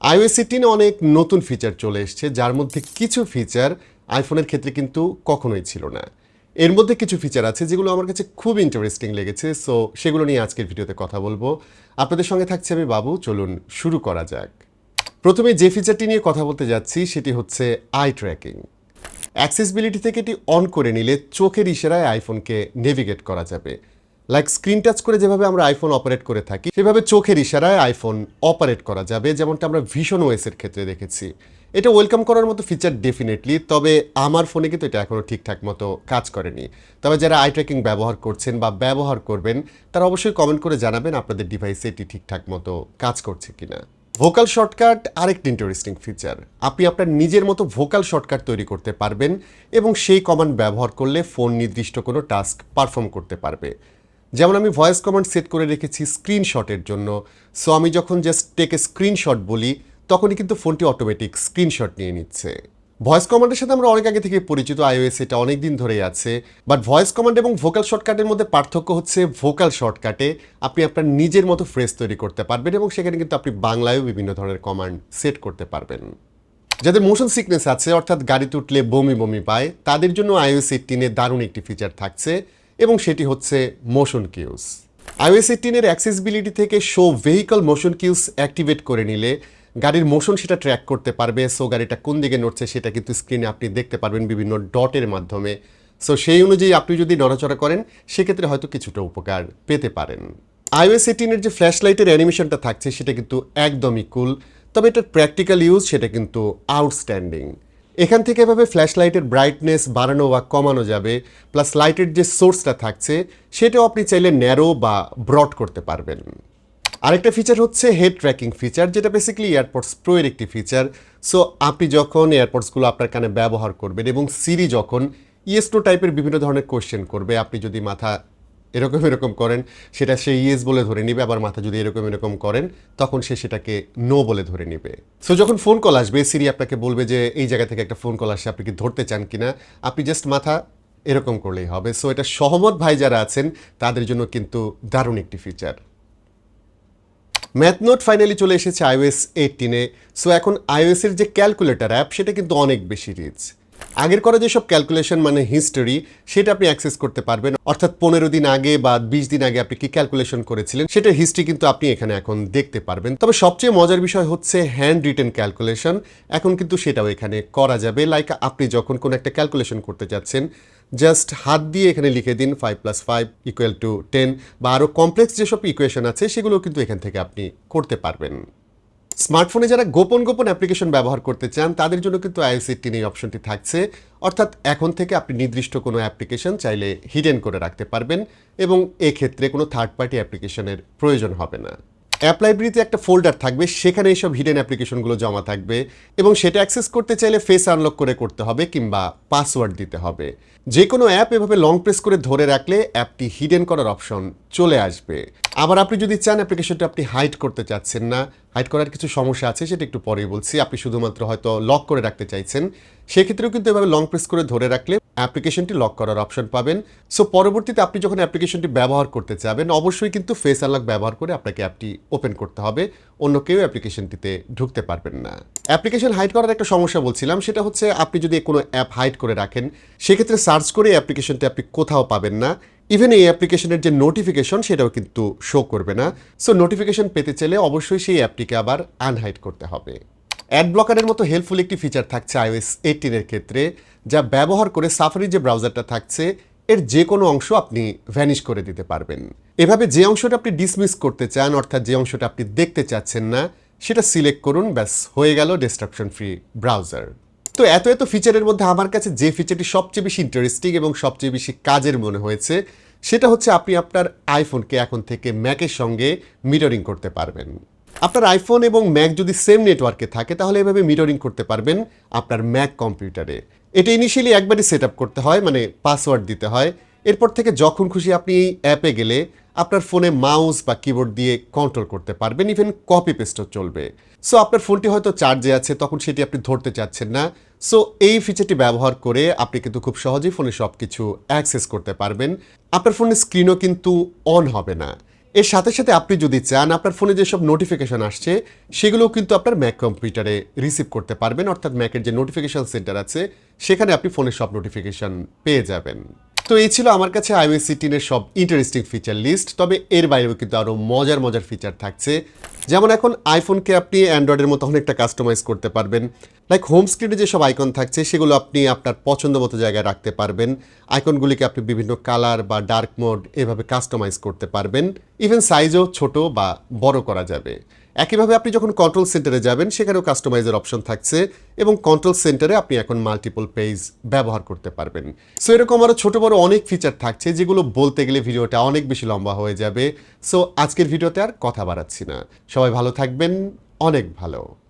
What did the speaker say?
IOS এইটিনে অনেক নতুন feature চলে এসছে, যার মধ্যে কিছু ফিচার আইফোনের ক্ষেত্রে কিন্তু কখনোই ছিল না। এর মধ্যে কিছু ফিচার আছে যেগুলো আমার কাছে খুব ইন্টারেস্টিং লেগেছে সো সেগুলো নিয়ে আজকের ভিডিওতে কথা বলব। আপনাদের সঙ্গে থাকছে আমি বাবু, চলুন শুরু করা যাক। প্রথমে যে ফিচারটি নিয়ে কথা বলতে যাচ্ছি, সেটি হচ্ছে আই ট্র্যাকিং অ্যাক্সেসিবিলিটি থেকে এটি অন করে নিলে চোখের ইশারায় আইফোনকে নেভিগেট করা যাবে। লাইক স্ক্রিন টাচ করে যেভাবে আমরা আইফোন অপারেট করে থাকি, সেভাবে চোখের ইশারায় আইফোন অপারেট করা যাবে, যেমনটা আমরা ভীষণ ওয়েসের ক্ষেত্রে দেখেছি। এটা ওয়েলকাম করার মতো ফিচার ডেফিনেটলি তবে আমার ফোনে কিন্তু এটা এখনও ঠিকঠাক মতো কাজ করেনি। তবে যারা আই ট্র্যাকিং ব্যবহার করছেন বা ব্যবহার করবেন, তারা অবশ্যই কমেন্ট করে জানাবেন আপনাদের ডিভাইসে এটি ঠিকঠাক মতো কাজ করছে কিনা। ভোকাল শর্টকাট আরেকটি ইন্টারেস্টিং ফিচার আপনি আপনার নিজের মতো ভোকাল শর্টকাট তৈরি করতে পারবেন এবং সেই কমান্ড ব্যবহার করলে ফোন নির্দিষ্ট কোনো টাস্ক পারফর্ম করতে পারবে। যেমন আমি ভয়েস কমান্ড সেট করে রেখেছি স্ক্রিনশটের জন্য। সো আমি যখন জাস্ট টেক এ স্ক্রিনশট বলি, তখনই কিন্তু ফোনটি অটোমেটিক স্ক্রিনশট নিয়ে নিচ্ছে। ভয়েস কমান্ডের সাথে আমরা অনেক আগে থেকে পরিচিত আইওএস এটা অনেক দিন ধরেই আছে। বাট ভয়েস কমান্ড এবং ভোকাল শর্টকাটের মধ্যে পার্থক্য হচ্ছে ভোকাল শর্টকাটে আপনি আপনার নিজের মতো ফ্রেজ তৈরি করতে পারবেন এবং সেখানে কিন্তু আপনি বাংলায়ও বিভিন্ন ধরনের কমান্ড সেট করতে পারবেন। যাদের মোশন সিকনেস আছে, অর্থাৎ গাড়িতে উঠলে বমি বমি পায়, তাদের জন্য আইওএস এইটিনে দারুণ একটি ফিচার থাকছে। এবং সেটি হচ্ছে মোশন কিউস আইওএস এইটিনের অ্যাক্সেসিবিলিটি থেকে show vehicle motion cues activate করে নিলে গাড়ির মোশন সেটা ট্র্যাক করতে পারবে। সো গাড়িটা কোন দিকে নড়ছে সেটা কিন্তু স্ক্রিনে আপনি দেখতে পারবেন বিভিন্ন ডটের মাধ্যমে। সো সেই অনুযায়ী আপনি যদি নড়াচড়া করেন, সেক্ষেত্রে হয়তো কিছুটা উপকার পেতে পারেন। আইওএস এইটিনের যে ফ্ল্যাশ লাইটের অ্যানিমেশনটা থাকছে, সেটা কিন্তু একদমই কুল তবে এটার প্র্যাকটিক্যাল ইউজ সেটা কিন্তু আউটস্ট্যান্ডিং এখান থেকে এভাবে ফ্ল্যাশ লাইটের ব্রাইটনেস বাড়ানো বা কমানো যাবে প্লাস লাইটের যে সোর্সটা থাকছে, সেটাও আপনি চাইলে ন্যারো বা ব্রড করতে পারবেন। আরেকটা ফিচার হচ্ছে হেড ট্র্যাকিং ফিচার যেটা বেসিক্যালি এয়ারপোর্টস প্রো এর একটি ফিচার সো আপনি যখন এয়ারপোর্টসগুলো আপনার কানে ব্যবহার করবেন এবং সিরি যখন ইয়েস্টো টাইপের বিভিন্ন ধরনের কোশ্চেন করবে, আপনি যদি মাথা এরকম এরকম করেন, সেটা সে ইয়েস বলে ধরে নিবে, আবার মাথা যদি এরকম এরকম করেন, তখন সে সেটাকে নো বলে ধরে নিবে। সো যখন ফোন কল আসবে সিরি আপনাকে বলবে যে, এই জায়গা থেকে একটা ফোন কল আসছে আপনি কি ধরতে চান কিনা? আপনি জাস্ট মাথা এরকম করলেই হবে। সো এটা সহমত ভাই যারা আছেন, তাদের জন্য কিন্তু দারুণ একটি ফিচার ম্যাথ নোট ফাইনালি চলে এসেছে আইওএস এইটিনে সো এখন এর যে ক্যালকুলেটর অ্যাপ সেটা কিন্তু অনেক বেশি রিচ আগের করা যেসব ক্যালকুলেশন মানে হিস্টোরি সেটা আপনি অ্যাক্সেস করতে পারবেন। অর্থাৎ পনেরো দিন আগে বা বিশ দিন আগে আপনি কি ক্যালকুলেশন করেছিলেন সেটার হিস্ট্রি কিন্তু আপনি এখানে এখন দেখতে পারবেন। তবে সবচেয়ে মজার বিষয় হচ্ছে হ্যান্ড রিটেন ক্যালকুলেশন এখন কিন্তু সেটাও এখানে করা যাবে। লাইক আপনি যখন কোনো একটা ক্যালকুলেশন করতে যাচ্ছেন জাস্ট হাত দিয়ে এখানে লিখে দিন five plus five equal to ten বা আরও কমপ্লেক্স যেসব ইকুয়েশন আছে সেগুলো কিন্তু এখান থেকে আপনি করতে পারবেন। স্মার্টফোনে যারা গোপন গোপন অ্যাপ্লিকেশন ব্যবহার করতে চান, তাদের জন্য কিন্তু আইওসিটিন এই অপশনটি থাকছে। অর্থাৎ এখন থেকে আপনি নির্দিষ্ট কোনো অ্যাপ্লিকেশন চাইলে হিডেন করে রাখতে পারবেন এবং এক্ষেত্রে কোনো থার্ড পার্টি অ্যাপ্লিকেশনের প্রয়োজন হবে না। অ্যাপ লাইব্রেরিতে একটা ফোল্ডার থাকবে, সেখানে এইসব হিডেন অ্যাপ্লিকেশনগুলো জমা থাকবে এবং সেটা অ্যাক্সেস করতে চাইলে ফেস আনলক করে করতে হবে কিংবা পাসওয়ার্ড দিতে হবে। যে কোনো অ্যাপ এভাবে লং প্রেস করে ধরে রাখলে অ্যাপটি হিডেন করার অপশন চলে আসবে। আবার আপনি যদি চান অ্যাপ্লিকেশনটা আপনি হাইড করতে চাচ্ছেন না হাইড করার কিছু সমস্যা আছে, সেটা একটু পরেই বলছি। আপনি শুধুমাত্র হয়তো লক করে রাখতে চাইছেন, সেক্ষেত্রেও কিন্তু এভাবে লং প্রেস করে ধরে রাখলে অ্যাপ্লিকেশনটি লক করার অপশন পাবেন। সো পরবর্তীতে আপনি যখন অ্যাপ্লিকেশনটি ব্যবহার করতে চাবেন অবশ্যই কিন্তু ফেস আনলক ব্যবহার করে আপনাকে অ্যাপটি ওপেন করতে হবে। অন্য কেউ অ্যাপ্লিকেশনটিতে ঢুকতে পারবেন না। অ্যাপ্লিকেশন হাইড করার একটা সমস্যা বলছিলাম, সেটা হচ্ছে আপনি যদি কোনো অ্যাপ হাইড করে রাখেন, সেক্ষেত্রে সার্চ করে অ্যাপ্লিকেশনটি আপনি কোথাও পাবেন না। ইভেন এই অ্যাপ্লিকেশনের যে নোটিফিকেশন সেটাও কিন্তু শো করবে না। সো নোটিফিকেশন পেতে চাইলে অবশ্যই সেই অ্যাপটিকে আবার আনহাইড করতে হবে। অ্যাড ব্লকারের মতো হেল্পফুল একটি ফিচার থাকছে আইওএস এইটিনের ক্ষেত্রে, যা ব্যবহার করে সাফারি যে ব্রাউজারটা থাকছে, এর যে কোনো অংশ আপনি ভ্যানিশ করে দিতে পারবেন। এভাবে যে অংশটা আপনি ডিসমিস করতে চান, অর্থাৎ যে অংশটা আপনি দেখতে চাচ্ছেন না, সেটা সিলেক্ট করুন, ব্যাস, হয়ে গেল ডিস্ট্রাকশন ফ্রি ব্রাউজার তো এত এত ফিচারের মধ্যে আমার কাছে যে ফিচারটি সবচেয়ে বেশি ইন্টারেস্টিং এবং সবচেয়ে বেশি কাজের মনে হয়েছে, সেটা হচ্ছে আপনি আপনার আইফোনকে এখন থেকে ম্যাকের সঙ্গে মিটারিং করতে পারবেন। আপনার আইফোন এবং ম্যাক যদি সেম নেটওয়ার্কে থাকে, তাহলে এভাবে মিররিং করতে পারবেন আপনার ম্যাক কম্পিউটারে এটা ইনিশিয়ালি একবারই সেট করতে হয় মানে পাসওয়ার্ড দিতে হয়। এরপর থেকে যখন খুশি আপনি এই অ্যাপে গেলে আপনার ফোনে মাউস বা কিবোর্ড দিয়ে কন্ট্রোল করতে পারবেন ইভেন কপি পেস্টও চলবে। সো আপনার ফোনটি হয়তো চার্জে আছে, তখন সেটি আপনি ধরতে চাচ্ছেন না। সো এই ফিচারটি ব্যবহার করে আপনি কিন্তু খুব সহজেই ফোনে সব কিছু অ্যাক্সেস করতে পারবেন। আপনার ফোনের স্ক্রিনও কিন্তু অন হবে না। এর সাথে সাথে আপনি যদি চান, আপনার ফোনে যেসব নোটিফিকেশান আসছে, সেগুলোও কিন্তু আপনার ম্যাক কম্পিউটারে রিসিভ করতে পারবেন। অর্থাৎ ম্যাকের যে নোটিফিকেশান সেন্টার আছে, সেখানে আপনি ফোনের সব নোটিফিকেশান পেয়ে যাবেন। তো এই ছিল আমার কাছে আইওএস সিটিনের সব ইন্টারেস্টিং ফিচার লিস্ট তবে এর বাইরেও কিন্তু আরও মজার মজার ফিচার থাকছে। যেমন এখন আইফোনকে আপনি অ্যান্ড্রয়েডের মতো অনেকটা কাস্টমাইজ করতে পারবেন। লাইক হোম স্ক্রিনে যেসব আইকন থাকছে, সেগুলো আপনি আপনার পছন্দ মতো জায়গায় রাখতে পারবেন। আইকনগুলিকে আপনি বিভিন্ন কালার বা ডার্ক মোড এভাবে কাস্টমাইজ করতে পারবেন। ইভেন সাইজও ছোট বা বড় করা যাবে। একইভাবে আপনি যখন কন্ট্রোল সেন্টারে যাবেন, সেখানেও কাস্টমাইজের অপশন থাকছে এবং কন্ট্রোল সেন্টারে আপনি এখন মাল্টিপল পেজ ব্যবহার করতে পারবেন। সো এরকম আরও ছোটো বড় অনেক ফিচার থাকছে যেগুলো বলতে গেলে ভিডিওটা অনেক বেশি লম্বা হয়ে যাবে। সো আজকের ভিডিওতে আর কথা বাড়াচ্ছি না। সবাই ভালো থাকবেন, অনেক ভালো।